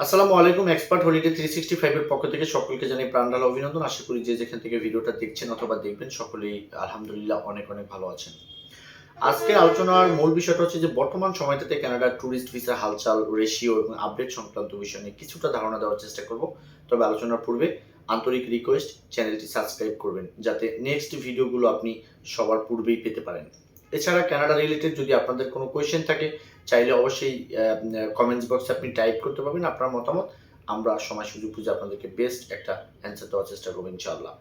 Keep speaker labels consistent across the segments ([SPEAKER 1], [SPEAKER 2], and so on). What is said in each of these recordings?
[SPEAKER 1] আসসালামু আলাইকুম expert holiday three sixty ফাইভের পক্ষ থেকে সকলকে জানাই প্রাণঢাল অভিনন্দন। আশা করি যে যেখান থেকে ভিডিওটা দেখছেন অথবা দেখবেন, সকলেই আলহামদুলিল্লাহ অনেক অনেক ভালো আছেন। আজকে আলোচনার মূল বিষয়টা হচ্ছে যে বর্তমান সময়টাতে কানাডার ট্যুরিস্ট ভিসা হালচাল রেশিও এবং আপডেট সংক্রান্ত বিষয় নিয়ে কিছুটা ধারণা দেওয়ার চেষ্টা করব। তবে আলোচনার পূর্বে আন্তরিক রিকোয়েস্ট চ্যানেলটি সাবস্ক্রাইব করবেন, যাতে নেক্সট ভিডিওগুলো আপনি সবার পূর্বেই পেতে পারেন। এছাড়া কানাডা রিলেটেড যদি আপনাদের কোনো কোয়েশ্চেন থাকে, চাইলে অবশ্যই কমেন্টস বক্সে আপনি টাইপ করতে পারবেন, আপনার মতামত। আমরা সময় সুযোগ বুঝে আপনাদেরকে বেস্ট একটা অ্যান্সার দেওয়ার চেষ্টা করব ইনশাআল্লাহ।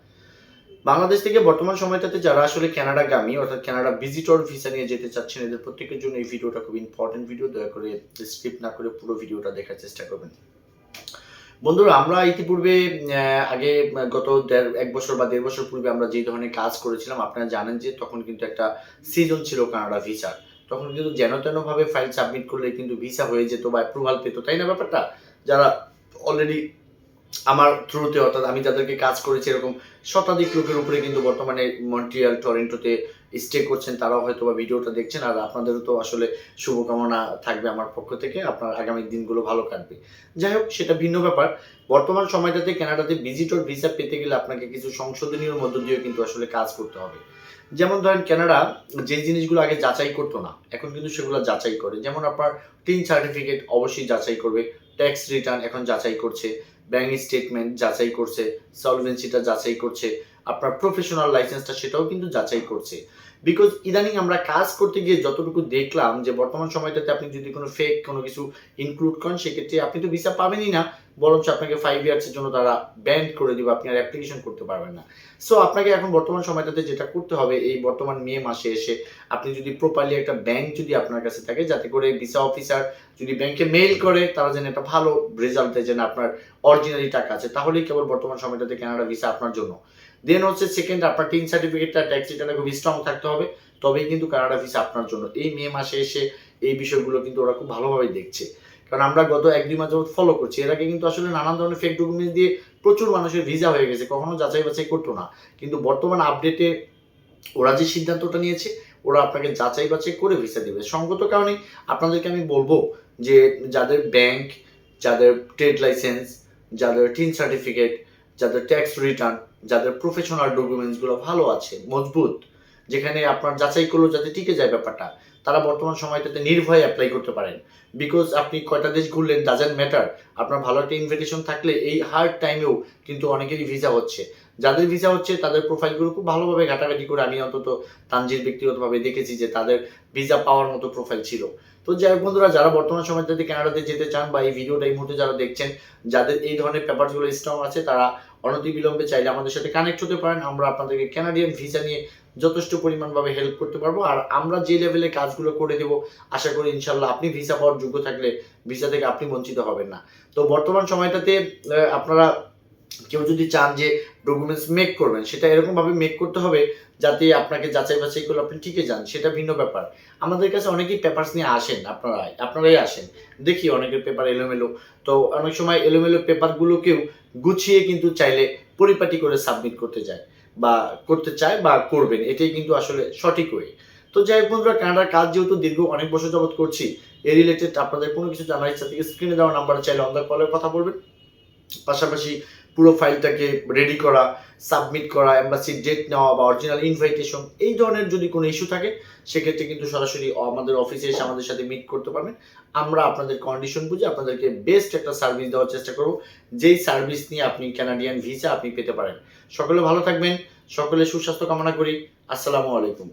[SPEAKER 1] বাংলাদেশ থেকে বর্তমান সময়টাতে যারা আসলে কানাডাগামী অর্থাৎ কানাডা ভিজিটর ভিসা নিয়ে যেতে চাচ্ছেন, এদের প্রত্যেকের জন্য এই ভিডিওটা খুব ইম্পর্টেন্ট ভিডিও দয়া করে স্কিপ না করে পুরো ভিডিওটা দেখার চেষ্টা করবেন। বন্ধুরা, আমরা ইতিপূর্বে আগে গত দেড়, এক বছর বা দেড় বছর পূর্বে আমরা যে ধরনের কাজ করেছিলাম, আপনারা জানেন যে তখন কিন্তু একটা সিজন ছিল কানাডা ভিসার তখন কিন্তু যেন তেনভাবে ফাইল সাবমিট করলে কিন্তু ভিসা হয়ে যেত বা অ্যাপ্রুভাল পেত, তাই না ব্যাপারটা? যারা অলরেডি আমার থ্রুতে অর্থাৎ আমি যাদেরকে কাজ করেছি এরকম শতাধিক লোকের উপরে কিন্তু বর্তমানে মন্ট্রিয়াল টরেন্টোতে স্টে করছেন, তারাও হয়তো বা ভিডিওটা দেখছেন। আর আপনাদেরও তো আসলে শুভকামনা থাকবে আমার পক্ষ থেকে। আপনার আগামী দিনগুলো ভালো কাটবে। যাই হোক, সেটা ভিন্ন ব্যাপার। বর্তমান সময়টাতে কানাডাতে ভিজিটর ভিসা পেতে গেলে আপনাকে কিছু সংশোধনীয় মধ্য দিয়ে কিন্তু আসলে কাজ করতে হবে। যেমন ধরেন কানাডা যে জিনিসগুলো আগে যাচাই করতো না, এখন কিন্তু সেগুলো যাচাই করে। যেমন আপনার টিন সার্টিফিকেট অবশ্যই যাচাই করবে ট্যাক্স রিটার্ন এখন যাচাই করছে। ব্যাংক স্টেটমেন্ট যাচাই করছে সলভেন্সিটা যাচাই করছে আপনার প্রফেশনাল লাইসেন্সটা সেটাও কিন্তু যাচাই করছে। বিকজ ইদানিং আমরা কাজ করতে গিয়ে যতটুকু দেখলাম যে বর্তমান সময়টাতে আপনি যদি কোনো ফেক কোনো কিছু ইনক্লুড করেন, সেক্ষেত্রে আপনি তো ভিসা পাবেনই না। বরঞ্চ আপনাকে ফাইভ ইয়ার্সের জন্য তারা ব্যান্ড করে দিবে, আপনি আর অ্যাপ্লিকেশন করতে পারবেন না। সো আপনাকে এখন বর্তমান সময়টাতে যেটা করতে হবে, এই বর্তমান মে মাসে এসে আপনি যদি প্রপারলি একটা ব্যাংক যদি আপনার কাছে থাকে, যাতে করে ভিসা অফিসার যদি ব্যাংকে মেইল করে, তারা যেন একটা ভালো রেজাল্ট দেয়, যেন আপনার অরিজিনালি টাকা আছে। তাহলেই কেবল বর্তমান সময়টাতে কানাডা ভিসা আপনার জন্য। দেন হচ্ছে সেকেন্ড আপনার টিন সার্টিফিকেটটা ট্যাক্স রিটার্নে খুব স্ট্রং থাকতে হবে। তবেই কিন্তু কানাডা ভিসা আপনার জন্য। এই মে মাসে এসে এই বিষয়গুলো কিন্তু ওরা খুব ভালোভাবে দেখছে। কারণ আমরা গত এক দুই মাস যাবত ফলো করছি। এর আগে কিন্তু আসলে নানান ধরনের ফেক ডকুমেন্ট দিয়ে প্রচুর মানুষের ভিসা হয়ে গেছে। কখনো যাচাই বাছাই করতো না। কিন্তু বর্তমান আপডেটে ওরা যে সিদ্ধান্তটা নিয়েছে, ওরা আপনাকে যাচাই বাছাই করে ভিসা দেবে। সঙ্গত কারণে আপনাদেরকে আমি বলব যে যাদের ব্যাংক যাদের ট্রেড লাইসেন্স যাদের টিন সার্টিফিকেট যাদের ট্যাক্স রিটার্ন যাদের প্রফেশনাল ডকুমেন্টসগুলো ভালো আছে, মজবুত যেখানে আপনার যাচাই করলেও যাতে টিকে যায় ব্যাপারটা, তারা বর্তমান সময়টাতে নির্ভয়ে অ্যাপ্লাই করতে পারেন। বিকজ আপনি কয়টা দেশ ঘুরলেন ডাজেন্ট ম্যাটার আপনার ভালো একটা ইনভিটেশন থাকলে এই হার্ড টাইমেও কিন্তু অনেকেরই ভিসা হচ্ছে। যাদের ভিসা হচ্ছে, তাদের প্রোফাইলগুলো খুব ভালোভাবে ঘাটাঘাটি করে আমি অন্তত তানজির ব্যক্তিগতভাবে দেখেছি যে তাদের ভিসা পাওয়ার মতো প্রোফাইল ছিল। তো যাই বন্ধুরা, যারা বর্তমান সময়টাতে কানাডাতে যেতে চান বা এই ভিডিওটা এই মুহূর্তে যারা দেখছেন, যাদের এই ধরনের পেপারগুলো স্ট্রং আছে, তারা অনতিবিলম্বে চাইলে আমাদের সাথে কানেক্ট হতে পারেন। আমরা আপনাদেরকে কানাডিয়ান ভিসা নিয়ে যথেষ্ট পরিমাণভাবে হেল্প করতে পারব। আর আমরা যে লেভেলে কাজগুলো করে দেবো, আশা করি ইনশাল্লাহ আপনি ভিসা পাওয়ার যোগ্য থাকলে ভিসা থেকে আপনি বঞ্চিত হবেন না। তো বর্তমান সময়টাতে আপনারা কেউ যদি চান যে ডকুমেন্টস মেক করবেন, সেটা এরকমভাবে মেক করতে হবে যাতে আপনাকে যাচাই বাছাই করলে আপনি ঠিকই যান, সেটা ভিন্ন ব্যাপার। আমাদের কাছে অনেকেই পেপারস নিয়ে আসেন, আপনারা, আপনারাই আসেন। দেখি অনেকের পেপার এলোমেলো। তো অনেক সময় এলোমেলো পেপারগুলোকেও গুছিয়ে কিন্তু চাইলে পরিপাটি করে সাবমিট করতে যায়, বা করতে চায় বা করবেন। এটাই কিন্তু আসলে সঠিক ওয়ে তো যাই হোক বন্ধুরা, কানাডার কাজ যেহেতু দীর্ঘ অনেক বছর যাবত করছি, এ রিলেটেড আপনাদের কোনো কিছু জানার ইচ্ছা থেকে স্ক্রিনে দেওয়া নাম্বার চাইলে অন কলের কথা বলবেন। পাশাপাশি পুরো ফাইলটাকে রেডি করা সাবমিট করা এম্বাসির ডেট নেওয়া বা অরিজিনাল ইনভাইটেশন এই ধরনের যদি কোনো ইস্যু থাকে, সেক্ষেত্রে কিন্তু সরাসরি আমাদের অফিসে এসে আমাদের সাথে মিট করতে পারবেন। আমরা আপনাদের কন্ডিশন বুঝে আপনাদেরকে বেস্ট একটা সার্ভিস দেওয়ার চেষ্টা করব, যেই সার্ভিস নিয়ে আপনি কানাডিয়ান ভিসা আপনি পেতে পারেন। সকলে ভালো থাকবেন, সকলে সুস্বাস্থ্য কামনা করি। আসসালামু আলাইকুম।